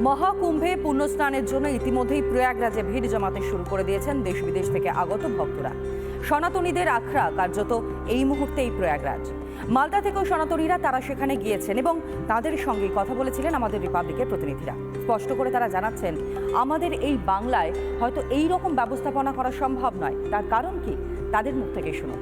মহাকুম্ভে পুণ্যস্নানের জন্য ইতিমধ্যেই প্রয়াগরাজে ভিড় জমাতে শুরু করে দিয়েছেন দেশ বিদেশ থেকে আগত ভক্তরা। সনাতনীদের আখড়া কার্যত এই মুহূর্তেই প্রয়াগরাজ। মালদা থেকেও সনাতনীরা তারা সেখানে গিয়েছেন এবং তাদের সঙ্গে কথা বলেছিলেন আমাদের রিপাবলিকের প্রতিনিধিরা। স্পষ্ট করে তারা জানাচ্ছেন, আমাদের এই বাংলায় হয়তো এই রকম ব্যবস্থাপনা করা সম্ভব নয়। তার কারণ কি? তাদের মুখ থেকে শুনুন।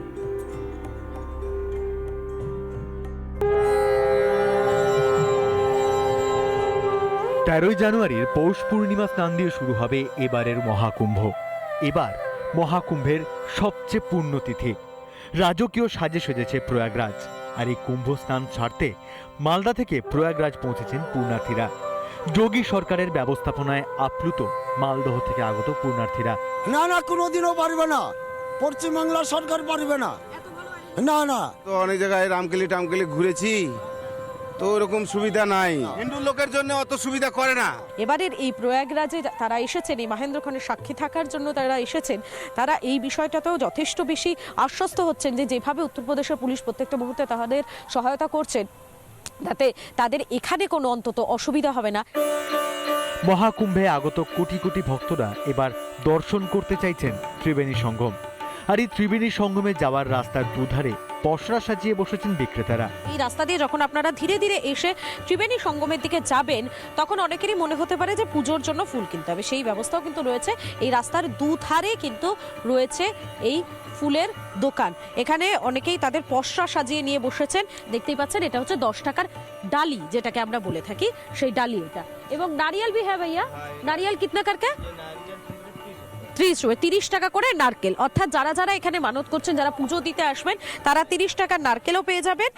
তেরোই জানুয়ারির পৌষ পূর্ণিমা স্নান দিয়ে শুরু হবে এবারের মহাকুম্ভ। এবার মহাকুম্ভের সবচেয়ে পূর্ণতিথি। রাজকীয় সাজে সেজেছে প্রয়াগরাজ আর এই কুম্ভ স্নান ছাড়তে মালদা থেকে প্রয়াগরাজ পৌঁছেছেন পূর্ণার্থীরা যোগী সরকারের ব্যবস্থাপনায় আপ্লুত মালদহ থেকে আগত পূর্ণার্থীরা না না কোনোদিনও পারবে না। পশ্চিমবাংলার সরকার পারবে না। না না। তো অনেক জায়গায় রামকেলি টামকেলি ঘুরেছি। তো ওরকম সুবিধা নাই। হিন্দু লোকের জন্য অত সুবিধা করে না। এবারের এই প্রয়াগরাজে তারা এসেছেন এই মহেন্দ্র খানের সাক্ষী থাকার জন্য তারা এসেছেন। তারা এই বিষয়টাতেও যথেষ্ট বেশি আশ্বস্ত হচ্ছেন যে যেভাবে উত্তরপ্রদেশের পুলিশ প্রত্যেকটা মুহূর্তে তাদের সহায়তা করছেন যাতে তাদের এখানে কোনো অন্তত অসুবিধা হবে না। মহাকুম্ভে আগত কোটি কোটি ভক্তরা এবার দর্শন করতে চাইছেন ত্রিবেণী সঙ্গম। আর এই ত্রিবেণী সঙ্গমে যাওয়ার রাস্তার দুধারে পসরা সাজিয়ে বসেছেন বিক্রেতারা। এই রাস্তা দিয়ে যখন আপনারা ধীরে ধীরে এসে ত্রিবেণী সঙ্গমের দিকে যাবেন তখন অনেকেরই মনে হতে পারে যে পুজোর জন্য ফুল কিনতে হবে। সেই ব্যবস্থাও কিন্তু রয়েছে। এই রাস্তার দুধারে কিন্তু রয়েছে এই ফুলের দোকান। এখানে অনেকেই তাদের পসরা সাজিয়ে নিয়ে বসেছেন। দেখতেই পাচ্ছেন এটা হচ্ছে দশ টাকার ডালি যেটাকে আমরা বলে থাকি। সেই ডালি এটা। এবং নারিয়াল ভি হ্যাঁ ভাইয়া? নারিয়াল কিতনা করকে? ত্রিশ তিরিশ টাকা করে নারকেল। অর্থাৎ যারা যারা এখানে মানত করছেন যারা পুজো দিতে আসবেন তারা তিরিশ টাকা নারকেলও পেয়ে যাবেন।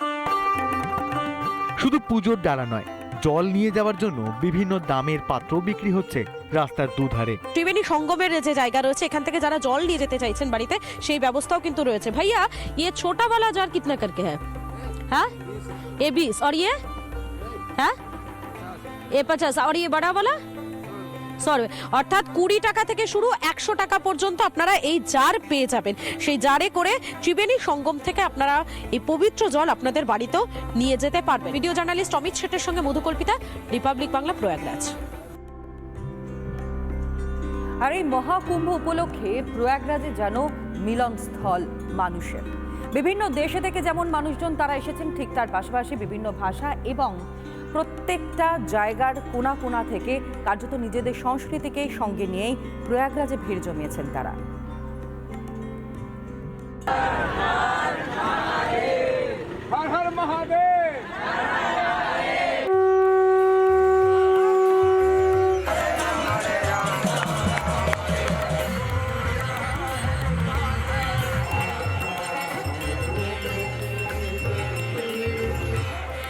শুধু পুজোর ডালা নয় জল নিয়ে যাওয়ার জন্য বিভিন্ন দামের পাত্র বিক্রি হচ্ছে রাস্তার দুধারে। ত্রিবেণী সঙ্গমের যে জায়গা রয়েছে এখান থেকে যারা জল নিয়ে যেতে চাইছেন বাড়িতে সেই ব্যবস্থাও কিন্তু রয়েছে। ভাইয়া ইয়ে ছোটা বালা জার কিতনা করকে হ্যাঁ হ্যাঁ? এ বিশ আর ইয়ে? হ্যাঁ? এ পচাশ আর ইয়ে বড়া বালা সরি অর্থাৎ কুড়ি টাকা থেকে শুরু একশো টাকা পর্যন্ত আপনারা এই জার পেয়ে যাবেন। সেই জারে করে ত্রিবেণী সঙ্গম থেকে আপনারা এই পবিত্র জল আপনাদের বাড়িতেও নিয়ে যেতে পারবেন। ভিডিও জার্নালিস্ট অমিত শেটের সঙ্গে মধুকল্পিতা রিপাবলিক বাংলা প্রয়াগরাজ আর এই মহাকুম্ভ উপলক্ষে প্রয়াগরাজে যেন মিলনস্থল মানুষের। বিভিন্ন দেশে থেকে যেমন মানুষজন তারা এসেছেন, ঠিক তার পাশাপাশি বিভিন্ন ভাষা এবং প্রত্যেকটা জায়গার কোনা কোনা থেকে কার্যত নিজেদের সংস্কৃতিকেই সঙ্গে নিয়েই প্রয়াগরাজে ভিড় জমিয়েছেন তারা।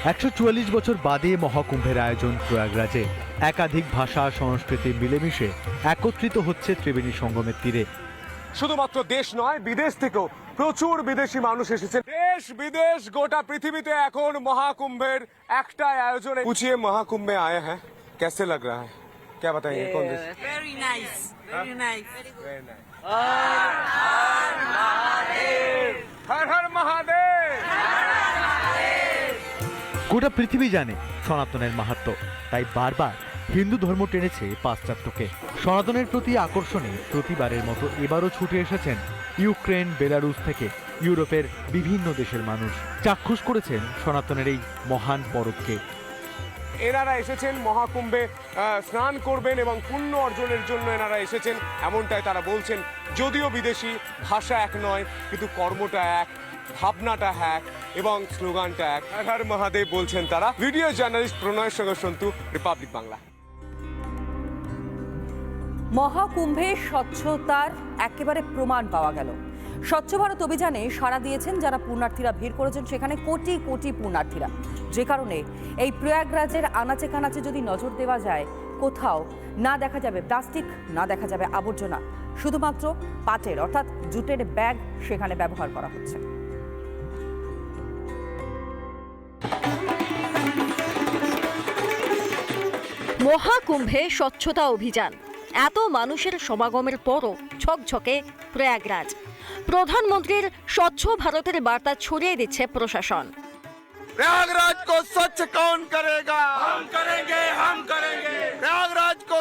একশো চুয়াল্লিশ বছর বাদে মহাকুম্ভের আয়োজন প্রয়াগরাজে একাধিক ভাষা সংস্কৃতি মিলেমিশে একত্রিত হচ্ছে ত্রিবেণী সঙ্গমের তীরে শুধুমাত্র দেশ নয় বিদেশ থেকেও প্রচুর বিদেশি মানুষ এসেছেন দেশ বিদেশ গোটা পৃথিবীতে এখন মহাকুম্ভের একটাই আয়োজনে पूछिए महाकुंभ में आए हैं कैसे लग रहा है क्या बताएंगे कौन देश Very nice. Very nice. हर हर महादेव গোটা পৃথিবী জানে সনাতনের মাহাত্ম। তাই বারবার হিন্দু ধর্ম টেনেছে পাশ্চাত্যকে। সনাতনের প্রতি আকর্ষণে প্রতিবারের মতো এবারও ছুটে এসেছেন ইউক্রেন বেলারুস থেকে ইউরোপের বিভিন্ন দেশের মানুষ। চাক্ষুষ করেছেন সনাতনের এই মহান পরবকে। এনারা এসেছেন মহাকুম্ভে স্নান করবেন এবং পুণ্য অর্জনের জন্য এনারা এসেছেন, এমনটাই তারা বলছেন। যদিও বিদেশি ভাষা এক নয়, কিন্তু কর্মটা এক, ভাবনাটা এক। এবং স্লোগানটা এক। হর মহাদেব বলছেন তারা ভিডিও জার্নালিস্ট প্রণয়ের সঙ্গে সন্তু রিপাবলিক বাংলা মহাকুম্ভে স্বচ্ছতার একেবারে প্রমাণ পাওয়া গেল। স্বচ্ছ ভারত অভিযানে সাড়া দিয়েছেন যারা পুণ্যার্থীরা ভিড় করেছেন সেখানে কোটি কোটি পুণ্যার্থীরা। যে কারণে এই প্রয়াগরাজের আনাচে কানাচে যদি নজর দেওয়া যায়, কোথাও না দেখা যাবে প্লাস্টিক, না দেখা যাবে আবর্জনা। শুধুমাত্র পাটের অর্থাৎ জুটের ব্যাগ সেখানে ব্যবহার করা হচ্ছে। মহাকুম্ভে স্বচ্ছতা অভিযান এত মানুষের সমাগমের পরও ঝকঝকে প্রয়াগরাজ প্রধানমন্ত্রীর স্বচ্ছ ভারতের বার্তা ছড়িয়ে দিচ্ছে প্রশাসন प्रयागराज को स्वच्छ कौन करेगा हम करेंगे हम करेंगे प्रयाग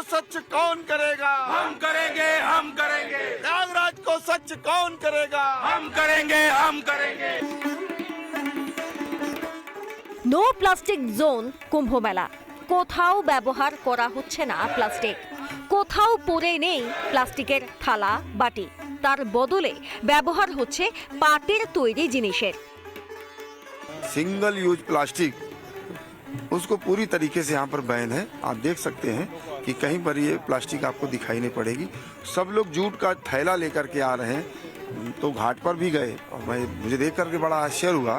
सच कौन करेगा हम करेंगे हम करेंगे प्रयागराज को सच कौन करेगा हम करेंगे हम करेंगे no plastic zone Kumbh Mela কোথাও ব্যবহার করা হচ্ছে না প্লাস্টিক কোথাও পড়ে নেই প্লাস্টিকের থালা বাটি তার বদলে ব্যবহার হচ্ছে পাটের তৈরি জিনিসের सिंगल यूज प्लास्टिक उसको पूरी तरीके से यहाँ पर बैन है आप देख सकते हैं कि कहीं पर ये प्लास्टिक आपको दिखाई नहीं पड़ेगी सब लोग जूट का थैला लेकर के आ रहे हैं तो घाट पर भी गए और मैं मुझे देख करके बड़ा आश्चर्य हुआ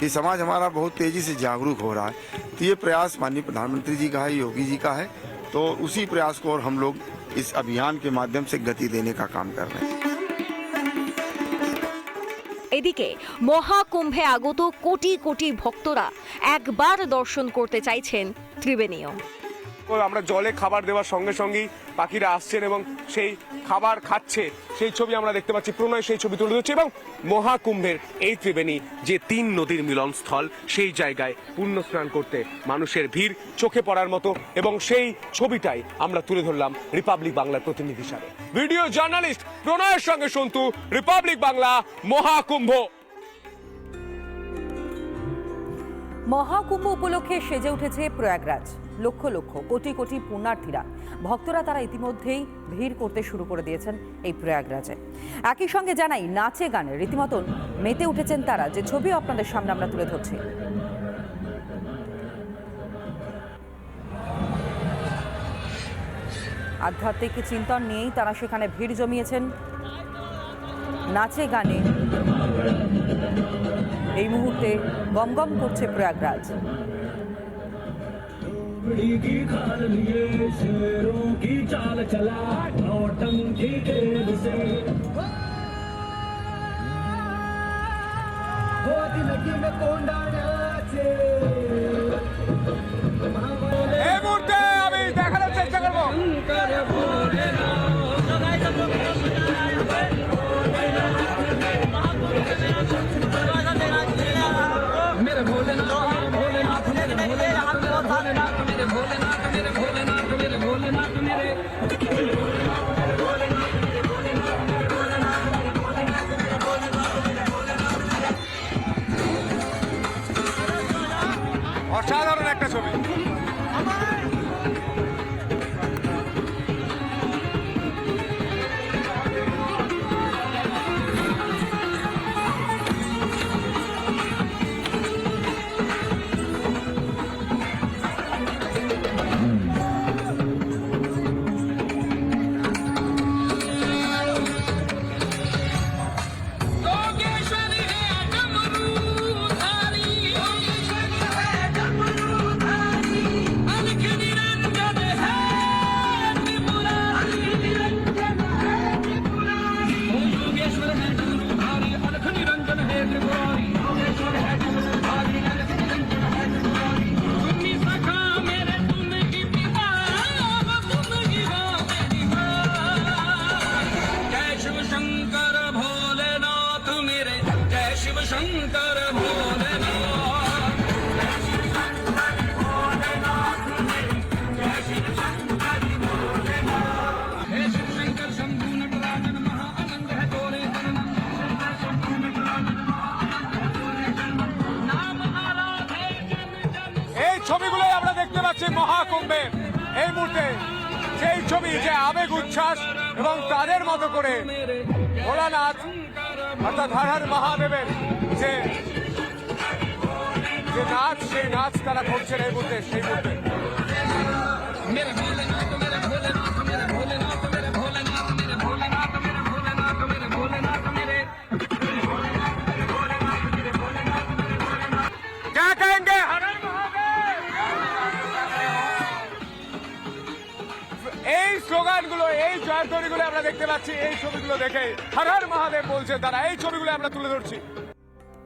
कि समाज हमारा बहुत तेजी से जागरूक हो रहा है तो ये प्रयास माननीय प्रधानमंत्री जी का है योगी जी का है तो उसी प्रयास को और हम लोग इस अभियान के माध्यम से गति देने का काम कर रहे हैं এদিকে মহাকুম্ভে আগত কোটি কোটি ভক্তরা একবার দর্শন করতে চাইছেন ত্রিবেণীয় ও আমরা জলে খাবার দেওয়ার সঙ্গে সঙ্গেই পাখিরা আসছেন এবং সেই খাবার খাচ্ছে। সেই ছবি আমরা দেখতে পাচ্ছি। প্রণয় সেই ছবি তুলে ধরছে এবং মহাকুম্ভের এই ত্রিবেণী, যে তিন নদীর মিলনস্থল, সেই জায়গায় পুণ্য স্নান করতে মানুষের ভিড় চোখে পড়ার মতো এবং সেই ছবিটাই আমরা তুলে ধরলাম রিপাবলিক বাংলার প্রতিনিধি হিসাবে। ভিডিও জার্নালিস্ট প্রণয়ের সঙ্গে সন্তু, রিপাবলিক বাংলা, মহাকুম্ভ। মহাকুম্ভ উপলক্ষে সেজে উঠেছে প্রয়াগরাজ। লক্ষ লক্ষ, কোটি কোটি পুণ্যার্থীরা। ভক্তরা তারা ইতিমধ্যেই ভিড় করতে শুরু করে দিয়েছেন এই প্রয়াগরাজে। একই সঙ্গে জানাই, নাচে গানে রীতিমতন মেতে উঠেছেন তারা। যে ছবি আপনাদের সামনে আমরা তুলে ধরছি। আধ্যাত্মিক চিন্তন নিয়েই তারা সেখানে ভিড় জমিয়েছেন। নাচে গানে এই মুহূর্তে গমগম করছে প্রয়াগরাজ। की खाल लिए शेरों की चाल चला नौटंकी खेल से हो दिल की में कोंडा नाचे এই মুহূর্তে আমি দেখানোর চেষ্টা করবো जन এই ছবিগুলো আমরা দেখতে পাচ্ছি মহাকুম্ভের এই মুহূর্তে সেই ছবি যে আবেগ, উচ্ছ্বাস এবং তাদের মতো করে ভোলানাথ অর্থাৎ হর হর মহাদেবের যে যে নাচ সেই নাচ তারা করছেন এই মুহূর্তে সেই মুহূর্তে। এই এই আমরা দেখতে পাচ্ছি এই ছবিগুলো দেখে হর হর মহাদেব বলছে তারা এই ছবিগুলো আমরা তুলে ধরছি।